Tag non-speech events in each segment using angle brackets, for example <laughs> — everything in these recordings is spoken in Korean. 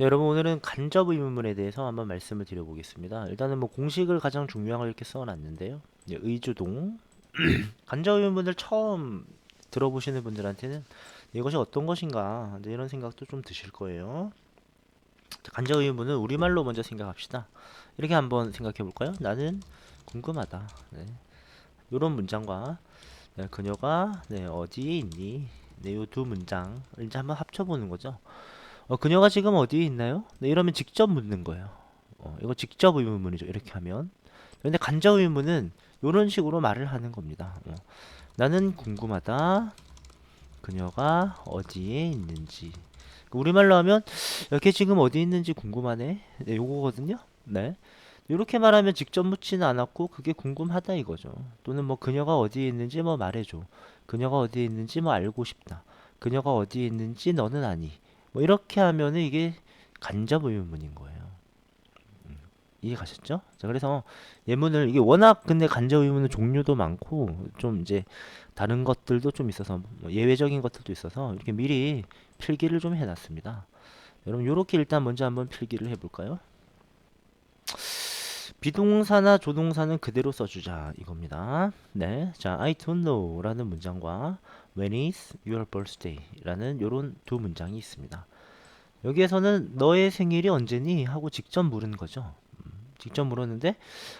네, 여러분 오늘은 간접 의문문에 대해서 한번 말씀을 드려보겠습니다. 일단은 뭐 공식을 가장 중요한 걸 이렇게 써놨는데요. 네, 의주동 <clears throat> 간접 의문문을 처음 들어보시는 분들한테는 이것이 어떤 것인가 이제 이런 생각도 좀 드실 거예요. 자, 간접 의문문은 우리말로 먼저 생각합시다. 이렇게 한번 생각해 볼까요? 나는 궁금하다. 네. 이런 문장과 네, 그녀가 네, 어디에 있니? 네, 이 두 문장 이제 한번 합쳐보는 거죠. 어, 그녀가 지금 어디에 있나요? 네, 이러면 직접 묻는 거예요. 어, 이거 직접 의문문이죠. 이렇게 하면. 근데 간접 의문은 이런 식으로 말을 하는 겁니다. 어, 나는 궁금하다. 그녀가 어디에 있는지. 우리말로 하면 이렇게 지금 어디 있는지 궁금하네. 네, 요거거든요. 네. 이렇게 말하면 직접 묻지는 않았고 그게 궁금하다 이거죠. 또는 뭐 그녀가 어디에 있는지 뭐 말해줘. 그녀가 어디에 있는지 뭐 알고 싶다. 그녀가 어디에 있는지 너는 아니. 뭐 이렇게 하면은 이게 간접 의문문인 거예요. 음, 이해 가셨죠? 자, 그래서 예문을 이게 워낙 근데 간접 의문은 종류도 많고 좀 이제 다른 것들도 좀 있어서 뭐 예외적인 것들도 있어서 이렇게 미리 필기를 좀 해놨습니다. 여러분 요렇게 일단 먼저 한번 필기를 해볼까요? 비동사나 조동사는 그대로 써주자 이겁니다. 네, 자, I don't know라는 문장과 When is your birthday?라는 요런 두 문장이 있습니다. 여기에서는 너의 생일이 언제니? 하고 직접 물은 거죠. 음, 직접 물었는데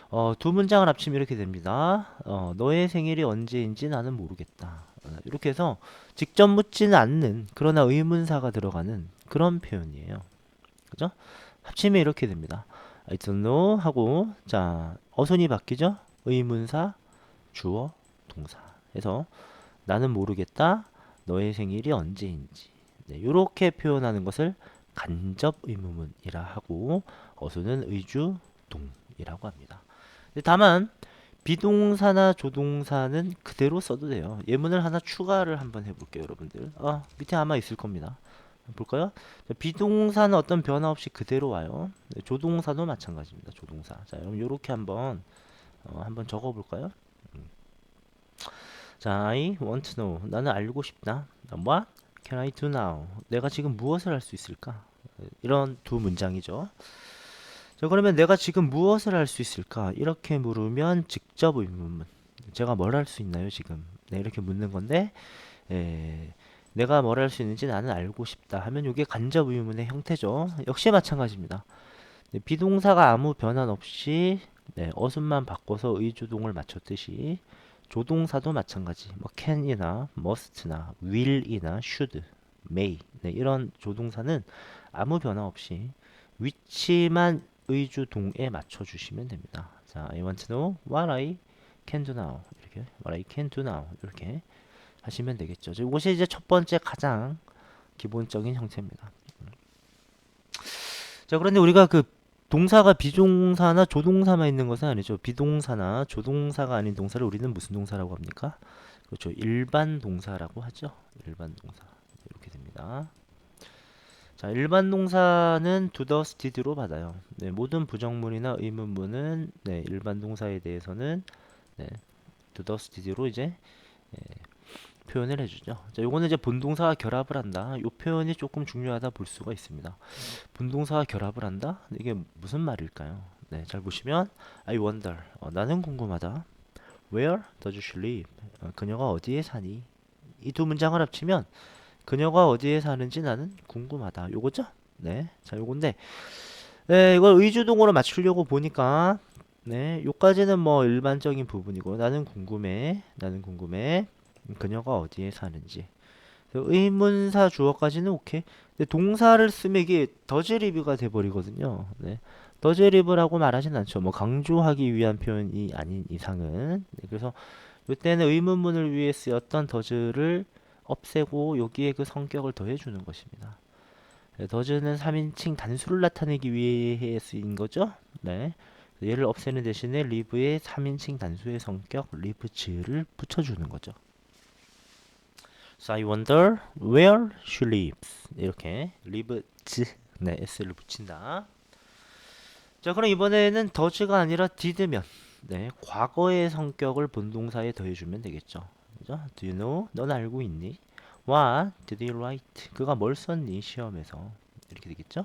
어, 두 문장을 합치면 이렇게 됩니다. 어, 너의 생일이 언제인지 나는 모르겠다. 어, 이렇게 해서 직접 묻지는 않는 그러나 의문사가 들어가는 그런 표현이에요. 그죠? 합치면 이렇게 됩니다. I don't know 하고 자 어순이 바뀌죠? 의문사 주어 동사 해서 나는 모르겠다 너의 생일이 언제인지 네, 이렇게 표현하는 것을 간접 의문문이라 하고 어순은 의주 동이라고 합니다. 다만 비동사나 조동사는 그대로 써도 돼요. 예문을 하나 추가를 한번 해볼게요, 여러분들. 아, 밑에 아마 있을 겁니다. 볼까요? 자, 비동사는 어떤 변화 없이 그대로 와요. 네, 조동사도 마찬가지입니다. 조동사. 자, 그럼 이렇게 한번 어, 한번 적어볼까요? 음. 자, I want to know. 나는 알고 싶다. What can I do now? 내가 지금 무엇을 할 수 있을까? 이런 두 문장이죠. 자, 그러면 내가 지금 무엇을 할 수 있을까? 이렇게 물으면 직접 의문문. 제가 뭘 할 수 있나요, 지금? 네, 이렇게 묻는 건데, 에, 내가 뭘 할 수 있는지 나는 알고 싶다 하면 이게 간접 의문의 형태죠. 역시 마찬가지입니다. 네, 비동사가 아무 변환 없이 네, 어순만 바꿔서 의주동을 맞췄듯이 조동사도 마찬가지. 뭐 can이나 must나 will이나 should, may 네, 이런 조동사는 아무 변화 없이 위치만 의주동에 맞춰주시면 됩니다. 자, I want to know what I can do now. 이렇게 what I can do now 이렇게 하시면 되겠죠. 이것이 이제 첫 번째 가장 기본적인 형태입니다. 자, 그런데 우리가 그 동사가 비동사나 조동사만 있는 것은 아니죠. 비동사나 조동사가 아닌 동사를 우리는 무슨 동사라고 합니까? 그렇죠. 일반 동사라고 하죠. 일반 동사. 이렇게 됩니다. 자, 일반 동사는 do the did로 받아요. 네, 모든 부정문이나 의문문은 네, 일반 동사에 대해서는 네, do the did로 이제 예, 표현을 해주죠. 자, 요거는 이제 본동사와 결합을 한다. 요 표현이 조금 중요하다 볼 수가 있습니다. 본동사와 결합을 한다? 이게 무슨 말일까요? 네, 잘 보시면 I wonder. 어, 나는 궁금하다. Where does she live? 어, 그녀가 어디에 사니? 이 두 문장을 합치면 그녀가 어디에 사는지 나는 궁금하다. 요거죠? 네, 자, 요건데 네, 이걸 의주동으로 맞추려고 보니까 네, 요까지는 뭐 일반적인 부분이고 나는 궁금해. 나는 궁금해. 그녀가 어디에 사는지. 의문사 주어까지는 오케이. 근데 동사를 쓰면 이게 더즈리뷰가 돼버리거든요. 네. 더즈리뷰라고 말하진 않죠. 뭐 강조하기 위한 표현이 아닌 이상은. 네. 그래서 이때는 의문문을 위해 쓰였던 더즈를 없애고 여기에 그 성격을 더해주는 것입니다. 네, 더즈는 3인칭 단수를 나타내기 위해 쓰인 거죠. 네. 얘를 없애는 대신에 리브의 3인칭 단수의 성격 리브즈를 붙여주는 거죠. So I wonder where she lives. 이렇게 lives 네 s를 붙인다. 자 그럼 이번에는 does가 아니라 did면 네 과거의 성격을 본동사에 더해주면 되겠죠. 그죠? Do you know? 넌 알고 있니? What did you write? 그가 뭘 썼니 시험에서? 이렇게 되겠죠?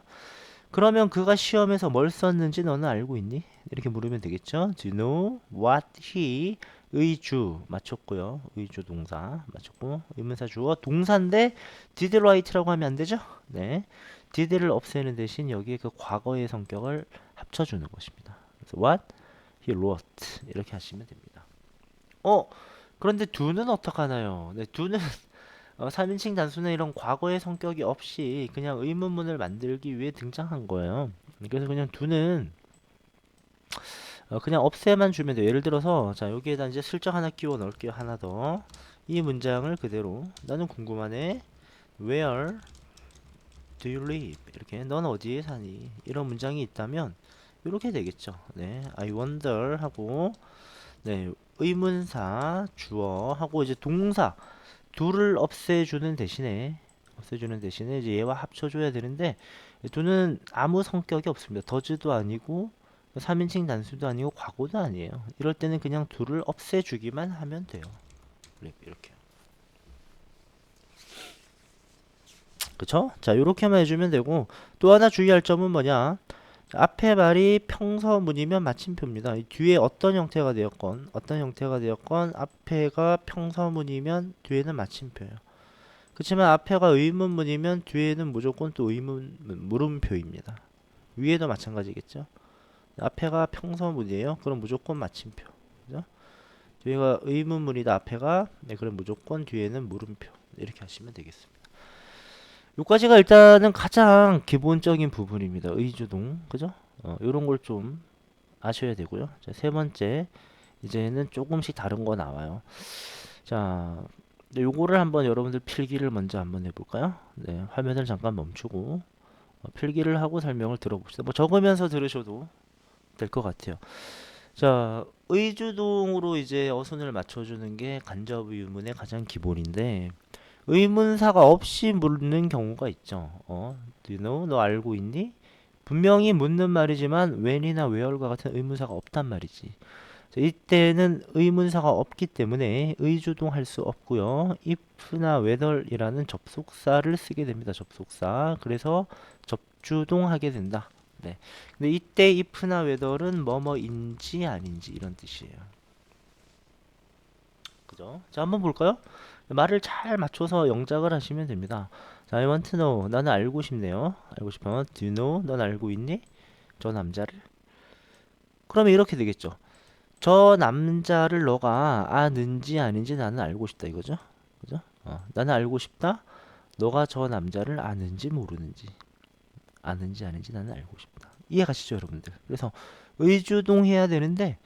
그러면 그가 시험에서 뭘 썼는지 너는 알고 있니? 이렇게 물으면 되겠죠? Do you know what he 의주 맞췄고요. 의주 동사 맞췄고 의문사 주어 동사인데 did write라고 하면 안 되죠? 네. did를 없애는 대신 여기에 그 과거의 성격을 합쳐주는 것입니다. 그래서 what he wrote 이렇게 하시면 됩니다. 어 그런데 do는 어떡하나요? 네, do는 <laughs> 어, 3인칭 단수는 이런 과거의 성격이 없이 그냥 의문문을 만들기 위해 등장한 거예요. 그래서 그냥 do는 어, 그냥 없애만 주면 돼요. 예를 들어서 자 여기에다 이제 슬쩍 하나 끼워 넣을게요. 하나 더. 이 문장을 그대로 나는 궁금하네. Where do you live? 이렇게 넌 어디에 사니? 이런 문장이 있다면 이렇게 되겠죠. 네, I wonder 하고 네 의문사 주어 하고 이제 동사 do를 없애주는 대신에 없애주는 대신에 이제 얘와 합쳐줘야 되는데 do는 아무 성격이 없습니다. does도 아니고 3인칭 단수도 아니고 과거도 아니에요. 이럴 때는 그냥 do를 없애주기만 하면 돼요. 네, 이렇게. 그쵸? 자, 이렇게만 해주면 되고 또 하나 주의할 점은 뭐냐? 앞에 말이 평서문이면 마침표입니다. 이 뒤에 어떤 형태가 되었건 어떤 형태가 되었건 앞에가 평서문이면 뒤에는 마침표예요. 그렇지만 앞에가 의문문이면 뒤에는 무조건 또 의문 물음표입니다. 위에도 마찬가지겠죠. 앞에가 평서문이에요. 그럼 무조건 마침표. 그죠? 뒤에가 의문문이다. 앞에가 네, 그럼 무조건 뒤에는 물음표. 이렇게 하시면 되겠습니다. 요까지가 일단은 가장 기본적인 부분입니다. 의주동. 그죠? 어, 요런 걸 좀 아셔야 되고요. 자, 세 번째 이제는 조금씩 다른 거 나와요. 자, 네, 요거를 한번 여러분들 필기를 먼저 한번 해볼까요? 네, 화면을 잠깐 멈추고 어, 필기를 하고 설명을 들어봅시다. 뭐 적으면서 들으셔도 될 것 같아요. 자, 의주동으로 이제 어순을 맞춰주는 게 간접 의문의 가장 기본인데 의문사가 없이 묻는 경우가 있죠. 어, do you know? 너 알고 있니? 분명히 묻는 말이지만 when이나 where과 같은 의문사가 없단 말이지. 자, 이때는 의문사가 없기 때문에 의주동 할 수 없고요. if나 whether이라는 접속사를 쓰게 됩니다. 접속사. 그래서 접주동 하게 된다. 네. 근데 이때 if나 whether은 뭐뭐인지 아닌지 이런 뜻이에요. 그죠? 자, 한번 볼까요? 말을 잘 맞춰서 영작을 하시면 됩니다. 자, I want to know. 나는 알고 싶네요. 알고 싶으면 do you know? 넌 알고 있니? 저 남자를. 그러면 이렇게 되겠죠. 저 남자를 너가 아는지 아닌지 나는 알고 싶다 이거죠. 그죠? 어, 나는 알고 싶다. 너가 저 남자를 아는지 모르는지 아는지 아닌지 나는 알고 싶다. 이해 가시죠, 여러분들? 그래서 의주동 해야 되는데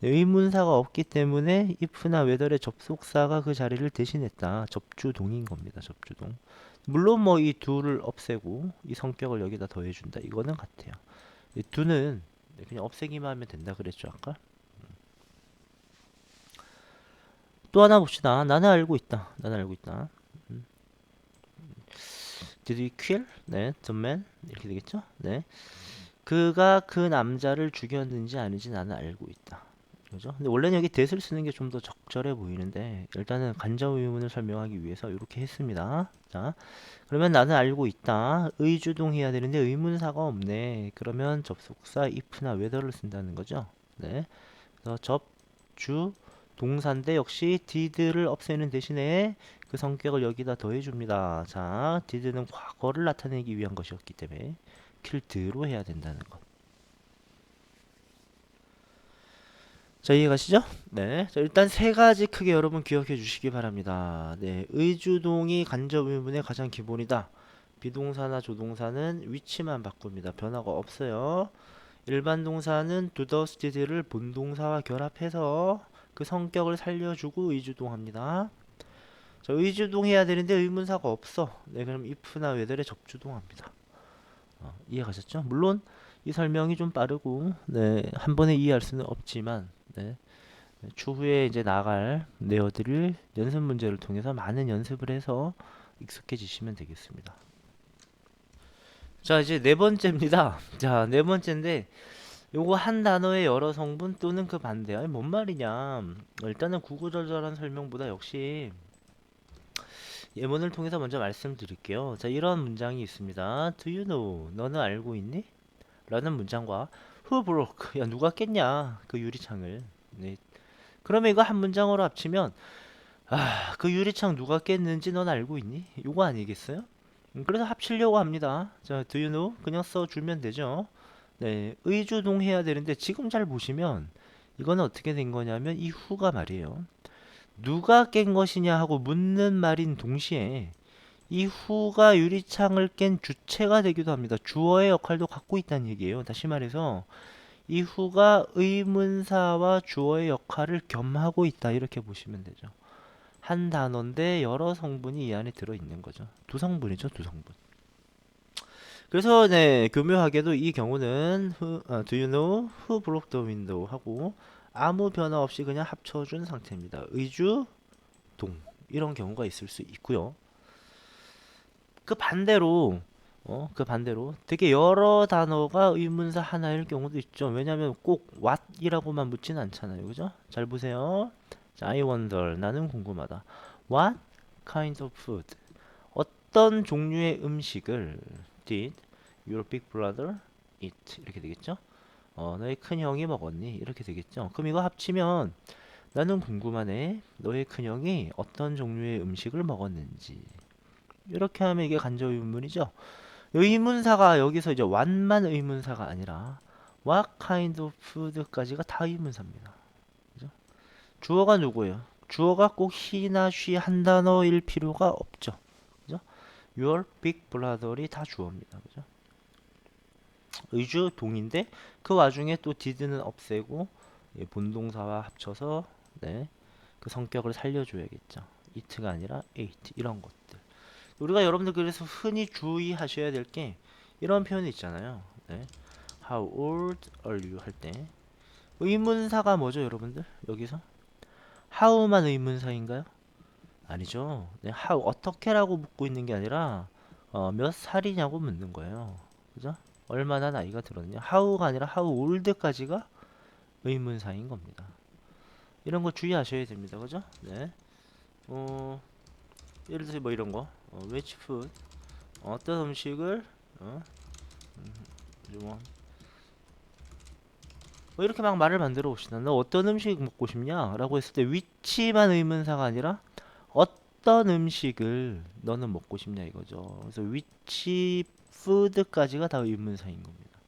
네, 의문사가 없기 때문에 if나 whether의 접속사가 그 자리를 대신했다. 접주동인 겁니다. 접주동. 물론 뭐이 do를 없애고 이 성격을 여기다 더해준다. 이거는 같아요. 이 do는 그냥 없애기만 하면 된다 그랬죠 아까. 또 하나 봅시다. 나는 알고 있다. 나는 알고 있다. 음. Kill? 네, man 이렇게 되겠죠? 네. 그가 그 남자를 죽였는지 아닌지 나는 알고 있다. 그죠? 근데 원래는 여기 that을 쓰는 게 좀 더 적절해 보이는데 일단은 간접 의문을 설명하기 위해서 이렇게 했습니다. 자, 그러면 나는 알고 있다. 의주동 해야 되는데 의문사가 없네. 그러면 접속사 if나 whether를 쓴다는 거죠. 네. 그래서 접주 동사인데 역시 did를 없애는 대신에 그 성격을 여기다 더해줍니다. 자, did는 과거를 나타내기 위한 것이었기 때문에 killed로 해야 된다는 것. 자, 이해가시죠? 네. 자, 일단 세 가지 크게 여러분 기억해 주시기 바랍니다. 네. 의주동이 간접 의문의 가장 기본이다. 비동사나 조동사는 위치만 바꿉니다. 변화가 없어요. 일반 동사는 do, does, did를 본동사와 결합해서 그 성격을 살려주고 의주동합니다. 자, 의주동 해야 되는데 의문사가 없어. 네, 그럼 if나 whether에 접주동합니다. 어, 이해가셨죠? 물론 이 설명이 좀 빠르고 네, 한 번에 이해할 수는 없지만 네, 추후에 이제 나갈 내어드릴 연습 문제를 통해서 많은 연습을 해서 익숙해지시면 되겠습니다. 자 이제 네 번째입니다. 자 네 번째인데 요거 한 단어의 여러 성분 또는 그 반대. 아니 뭔 말이냐? 일단은 구구절절한 설명보다 역시 예문을 통해서 먼저 말씀드릴게요. 자, 이런 문장이 있습니다. Do you know? 너는 알고 있니? 라는 문장과 Who broke? 야, 누가 깼냐? 그 유리창을. 네. 그러면 이거 한 문장으로 합치면 아, 그 유리창 누가 깼는지 넌 알고 있니? 요거 아니겠어요? 음, 그래서 합치려고 합니다. 자, do you know? 그냥 써주면 되죠. 네, 의주동 해야 되는데 지금 잘 보시면 이거는 어떻게 된 거냐면 이 후가 말이에요. 누가 깬 것이냐 하고 묻는 말인 동시에 이 후가 유리창을 깬 주체가 되기도 합니다. 주어의 역할도 갖고 있다는 얘기예요. 다시 말해서 이 후가 의문사와 주어의 역할을 겸하고 있다 이렇게 보시면 되죠. 한 단어인데 여러 성분이 이 안에 들어 있는 거죠. 두 성분이죠, 두 성분. 그래서 네, 교묘하게도 이 경우는 who, 아, do you know who broke the window 하고 아무 변화 없이 그냥 합쳐준 상태입니다. 의주, 동 이런 경우가 있을 수 있고요. 그 반대로 어, 그 반대로 되게 여러 단어가 의문사 하나일 경우도 있죠. 왜냐하면 꼭 what이라고만 묻진 않잖아요. 그죠? 잘 보세요. 자, I wonder. 나는 궁금하다. What kind of food? 어떤 종류의 음식을 did your big brother eat? 이렇게 되겠죠? 어, 너의 큰 형이 먹었니? 이렇게 되겠죠? 그럼 이거 합치면 나는 궁금하네. 너의 큰 형이 어떤 종류의 음식을 먹었는지. 이렇게 하면 이게 간접 의문이죠. 의문사가 여기서 이제 what만 의문사가 아니라 what kind of food까지가 다 의문사입니다. 그죠? 주어가 누구예요? 주어가 꼭 he나 she 한 단어일 필요가 없죠. 그죠? Your big brother이 다 주어입니다. 그죠? 의주 동인데 그 와중에 또 did는 없애고 예, 본동사와 합쳐서 네, 그 성격을 살려줘야겠죠. it가 아니라 ate 이런 것들. 우리가 여러분들 그래서 흔히 주의하셔야 될 게 이런 표현이 있잖아요. 네. How old are you 할 때 의문사가 뭐죠, 여러분들? 여기서 how만 의문사인가요? 아니죠. 네, how 어떻게라고 묻고 있는 게 아니라 어, 몇 살이냐고 묻는 거예요. 그죠? 얼마나 나이가 들었냐? how가 아니라 how old까지가 의문사인 겁니다. 이런 거 주의하셔야 됩니다. 그죠? 네. 어, 예를 들어서 뭐 이런 거. 어, which food? 어떤 음식을 어? 음, 뭐, 뭐 이렇게 막 말을 만들어 봅시다. 너 어떤 음식 먹고 싶냐? 라고 했을 때 which만 의문사가 아니라 어떤 음식을 너는 먹고 싶냐 이거죠. 그래서 which food까지가 다 의문사인 겁니다.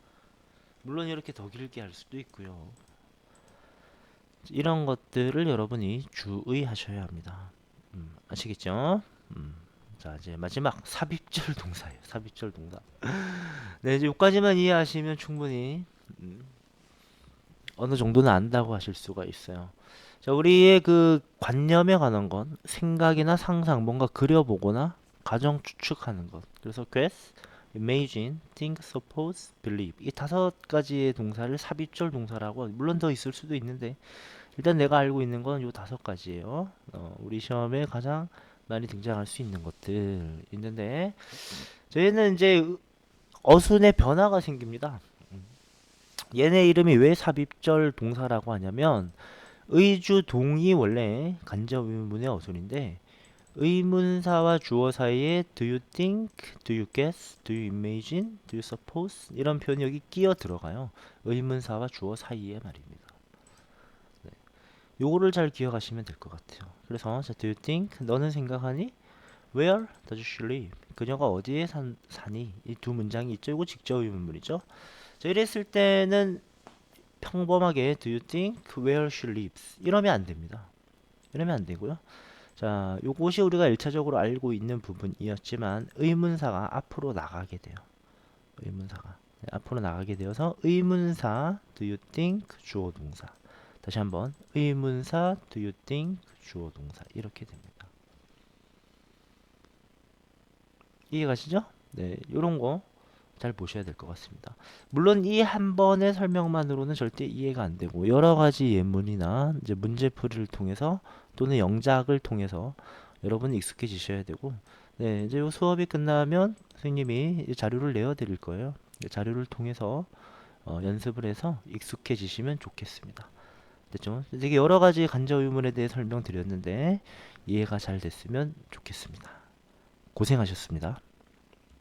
물론 이렇게 더 길게 할 수도 있고요. 이런 것들을 여러분이 주의하셔야 합니다. 음, 아시겠죠? 음. 자 이제 마지막 삽입절 동사예요. 삽입절 동사. <laughs> 네 이제 여기까지만 이해하시면 충분히 음, 어느 정도는 안다고 하실 수가 있어요. 자 우리의 그 관념에 관한 건 생각이나 상상, 뭔가 그려보거나 가정 추측하는 것. 그래서 guess, imagine, think, suppose, believe 이 다섯 가지의 동사를 삽입절 동사라고 물론 더 있을 수도 있는데 일단 내가 알고 있는 건 요 다섯 가지예요. 어, 우리 시험에 가장 많이 등장할 수 있는 것들 있는데 저희는 이제 어순의 변화가 생깁니다. 얘네 이름이 왜 삽입절 동사라고 하냐면 의주 동이 원래 간접 의문문의 어순인데 의문사와 주어 사이에 do you think, do you guess, do you imagine, do you suppose 이런 표현이 여기 끼어 들어가요. 의문사와 주어 사이에 말입니다. 네. 요거를 잘 기억하시면 될 것 같아요. 그래서 자, do you think 너는 생각하니? Where does she live? 그녀가 어디에 산, 사니? 이 두 문장이 있죠. 이거 직접 의문문이죠. 자, 이랬을 때는 평범하게 do you think where she lives? 이러면 안 됩니다. 이러면 안 되고요. 자, 요것이 우리가 1차적으로 알고 있는 부분이었지만 의문사가 앞으로 나가게 돼요. 의문사가 네, 앞으로 나가게 되어서 의문사 do you think 주어 동사 다시 한번 의문사 do you think 주어 동사 이렇게 됩니다. 이해 가시죠? 네, 요런 거 잘 보셔야 될 것 같습니다. 물론 이 한 번의 설명만으로는 절대 이해가 안 되고 여러 가지 예문이나 이제 문제풀이를 통해서 또는 영작을 통해서 여러분이 익숙해지셔야 되고 네, 이제 요 수업이 끝나면 선생님이 자료를 내어 드릴 거예요. 자료를 통해서 어, 연습을 해서 익숙해지시면 좋겠습니다. 됐죠? 되게 여러 가지 간접 의문에 대해 설명드렸는데 이해가 잘 됐으면 좋겠습니다. 고생하셨습니다.